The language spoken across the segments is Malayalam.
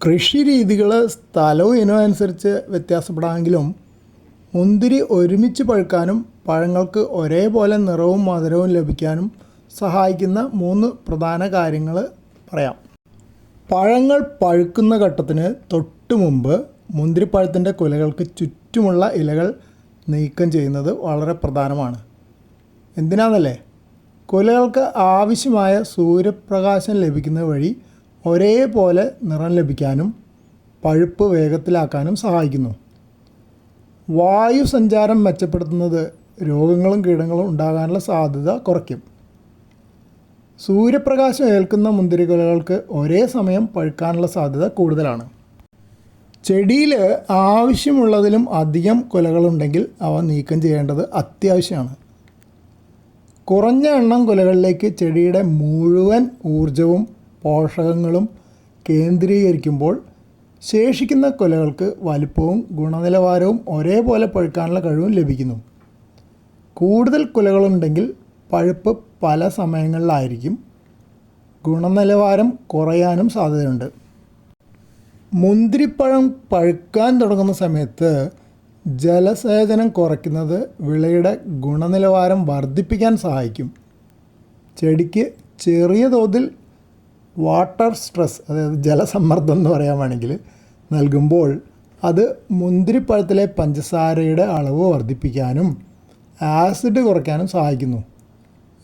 കൃഷി രീതികൾ സ്ഥലവും ഇനവും അനുസരിച്ച് വ്യത്യാസപ്പെടാമെങ്കിലും മുന്തിരി ഒരുമിച്ച് പഴുക്കാനും പഴങ്ങൾക്ക് ഒരേപോലെ നിറവും മധുരവും ലഭിക്കാനും സഹായിക്കുന്ന മൂന്ന് പ്രധാന കാര്യങ്ങൾ പറയാം. പഴങ്ങൾ പഴുക്കുന്ന ഘട്ടത്തിന് തൊട്ട് മുമ്പ് മുന്തിരിപ്പഴത്തിന്റെ കുലകൾക്ക് ചുറ്റുമുള്ള ഇലകൾ നീക്കം ചെയ്യുന്നത് വളരെ പ്രധാനമാണ്. എന്തിനാണെന്നല്ലേ കുലകൾക്ക് ആവശ്യമായ സൂര്യപ്രകാശം ലഭിക്കുന്ന വഴി ഒരേപോലെ നിറം ലഭിക്കാനും പഴുപ്പ് വേഗത്തിലാക്കാനും സഹായിക്കുന്നു. വായു സഞ്ചാരം മെച്ചപ്പെടുത്തുന്നത് രോഗങ്ങളും കീടങ്ങളും ഉണ്ടാകാനുള്ള സാധ്യത കുറയ്ക്കും. സൂര്യപ്രകാശം ഏൽക്കുന്ന മുന്തിരികളുകൾക്ക് ഒരേ സമയം പഴുക്കാനുള്ള സാധ്യത കൂടുതലാണ്. ചെടിയിൽ ആവശ്യമുള്ളതിലും അധികം കുലകളുണ്ടെങ്കിൽ അവ നീക്കം ചെയ്യേണ്ടത് അത്യാവശ്യമാണ്. കുറഞ്ഞ എണ്ണം കുലകളിലേക്ക് ചെടിയുടെ മുഴുവൻ ഊർജവും പോഷകങ്ങളും കേന്ദ്രീകരിക്കുമ്പോൾ ശേഷിക്കുന്ന കൊലകൾക്ക് വലിപ്പവും ഗുണനിലവാരവും ഒരേപോലെ പഴുക്കാനുള്ള കഴിവും ലഭിക്കുന്നു. കൂടുതൽ കുലകളുണ്ടെങ്കിൽ പഴുപ്പ് പല സമയങ്ങളിലായിരിക്കും. ഗുണനിലവാരം കുറയാനും സാധ്യതയുണ്ട്. മുന്തിരിപ്പഴം പഴുക്കാൻ തുടങ്ങുന്ന സമയത്ത് ജലസേചനം കുറയ്ക്കുന്നത് വിളയുടെ ഗുണനിലവാരം വർദ്ധിപ്പിക്കാൻ സഹായിക്കും. ചെടിക്ക് ചെറിയ തോതിൽ വാട്ടർ സ്ട്രെസ് അതായത് ജലസമ്മർദ്ദം എന്ന് പറയാൻ വേണമെങ്കിൽ നൽകുമ്പോൾ അത് മുന്തിരിപ്പഴത്തിലെ പഞ്ചസാരയുടെ അളവ് വർദ്ധിപ്പിക്കാനും ആസിഡ് കുറയ്ക്കാനും സഹായിക്കുന്നു.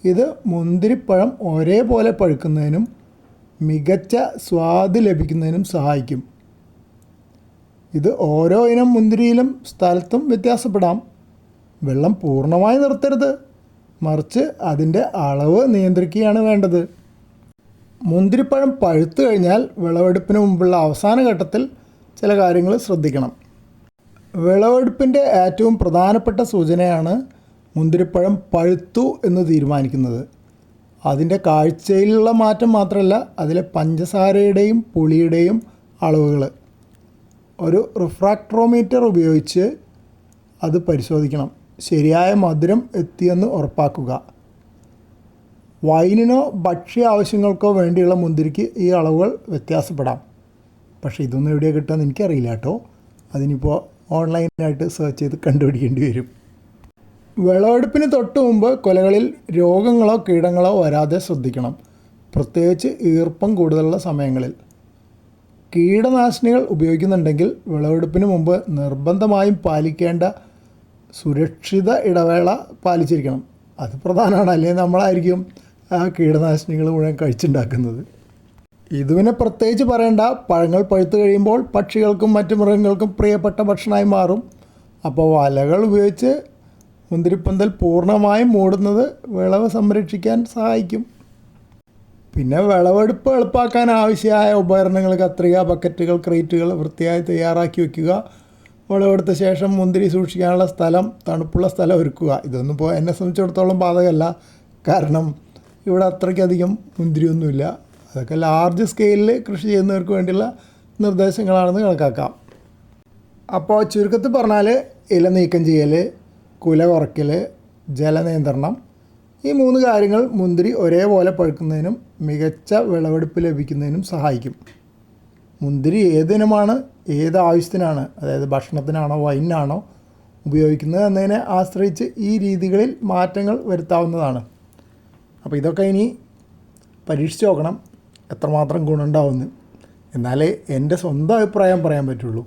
ഇത് മുന്തിരിപ്പഴം ഒരേപോലെ പഴുക്കുന്നതിനും മികച്ച സ്വാദ് ലഭിക്കുന്നതിനും സഹായിക്കും. ഇത് ഓരോ ഇനം മുന്തിരിയിലും സ്ഥലത്തും വ്യത്യാസപ്പെടാം. വെള്ളം പൂർണമായി നിർത്തരുത്. മറിച്ച് അതിന്റെ അളവ് നിയന്ത്രിക്കുകയാണ് വേണ്ടത്. മുന്തിരിപ്പഴം പഴുത്തു കഴിഞ്ഞാൽ വിളവെടുപ്പിന് മുമ്പുള്ള അവസാന ഘട്ടത്തിൽ ചില കാര്യങ്ങൾ ശ്രദ്ധിക്കണം. വിളവെടുപ്പിന്റെ ഏറ്റവും പ്രധാനപ്പെട്ട സൂചനയാണ് മുന്തിരിപ്പഴം പഴുത്തു എന്ന് തീരുമാനിക്കുന്നത്. അതിന്റെ കാഴ്ചയിലുള്ള മാറ്റം മാത്രമല്ല അതിലെ പഞ്ചസാരയുടെയും പുളിയുടെയും അളവുകൾ. ഒരു റിഫ്രാക്ട്രോമീറ്റർ ഉപയോഗിച്ച് അത് പരിശോധിക്കണം. ശരിയായ മധുരം എത്തിയെന്ന് ഉറപ്പാക്കുക. വൈനിനോ ഭക്ഷ്യ ആവശ്യങ്ങൾക്കോ വേണ്ടിയുള്ള മുന്തിരിക്ക് ഈ അളവുകൾ വ്യത്യാസപ്പെടാം. പക്ഷേ ഇതൊന്നും എവിടെയാണ് കിട്ടുകയെന്ന് എനിക്കറിയില്ല കേട്ടോ. അതിനിപ്പോൾ ഓൺലൈനായിട്ട് സെർച്ച് ചെയ്ത് കണ്ടുപിടിക്കേണ്ടി വരും. വിളവെടുപ്പിന് തൊട്ട് മുമ്പ് കൊലകളിൽ രോഗങ്ങളോ കീടങ്ങളോ വരാതെ ശ്രദ്ധിക്കണം. പ്രത്യേകിച്ച് ഈർപ്പം കൂടുതലുള്ള സമയങ്ങളിൽ. കീടനാശിനികൾ ഉപയോഗിക്കുന്നുണ്ടെങ്കിൽ വിളവെടുപ്പിന് മുമ്പ് നിർബന്ധമായും പാലിക്കേണ്ട സുരക്ഷിത ഇടവേള പാലിച്ചിരിക്കണം. അത് പ്രധാനമാണ്. അല്ലെങ്കിൽ നമ്മളായിരിക്കും? ആ കീടനാശിനികൾ മുഴുവൻ കഴിച്ചുണ്ടാക്കുന്നത്. ഇതുവിനെ പ്രത്യേകിച്ച് പറയേണ്ട. പഴങ്ങൾ പഴുത്ത് കഴിയുമ്പോൾ പക്ഷികൾക്കും മറ്റു മൃഗങ്ങൾക്കും പ്രിയപ്പെട്ട ഭക്ഷണമായി മാറും. അപ്പോൾ വലകൾ ഉപയോഗിച്ച് മുന്തിരിപ്പന്തൽ പൂർണമായും മൂടുന്നത് വിളവ് സംരക്ഷിക്കാൻ സഹായിക്കും. പിന്നെ വിളവെടുപ്പ് എളുപ്പാക്കാൻ ആവശ്യമായ ഉപകരണങ്ങൾ കത്രിക ബക്കറ്റുകൾ ക്രേറ്റുകൾ വൃത്തിയായി തയ്യാറാക്കി വയ്ക്കുക. വിളവെടുത്ത ശേഷം മുന്തിരി സൂക്ഷിക്കാനുള്ള സ്ഥലം തണുപ്പുള്ള സ്ഥലം ഒരുക്കുക. ഇതൊന്നും ഇപ്പോൾ എന്നെ സംബന്ധിച്ചിടത്തോളം ബാധകമല്ല. കാരണം ഇവിടെ അത്രയ്ക്കധികം മുന്തിരിയൊന്നുമില്ല. അതൊക്കെ ലാർജ് സ്കെയിലിൽ കൃഷി ചെയ്യുന്നവർക്ക് വേണ്ടിയുള്ള നിർദ്ദേശങ്ങളാണെന്ന് കണക്കാക്കാം. അപ്പോൾ ചുരുക്കത്തിൽ പറഞ്ഞാൽ ഇല നീക്കം ചെയ്യൽ കുല കുറയ്ക്കൽ ജലനിയന്ത്രണം ഈ മൂന്ന് കാര്യങ്ങൾ മുന്തിരി ഒരേപോലെ പഴുക്കുന്നതിനും മികച്ച വിളവെടുപ്പ് ലഭിക്കുന്നതിനും സഹായിക്കും. മുന്തിരി ഏതിനമാണ് ഏത് ആവശ്യത്തിനാണ് അതായത് ഭക്ഷണത്തിനാണോ വൈനാണോ ഉപയോഗിക്കുന്നത് എന്നതിനെ ആശ്രയിച്ച് ഈ രീതികളിൽ മാറ്റങ്ങൾ വരുത്താവുന്നതാണ്. അപ്പോൾ ഇതൊക്കെ ഇനി പരീക്ഷിച്ച് നോക്കണം എത്രമാത്രം ഗുണമുണ്ടാവുമെന്ന്. എന്നാലേ എന്റെ സ്വന്തം അഭിപ്രായം പറയാൻ പറ്റുള്ളൂ.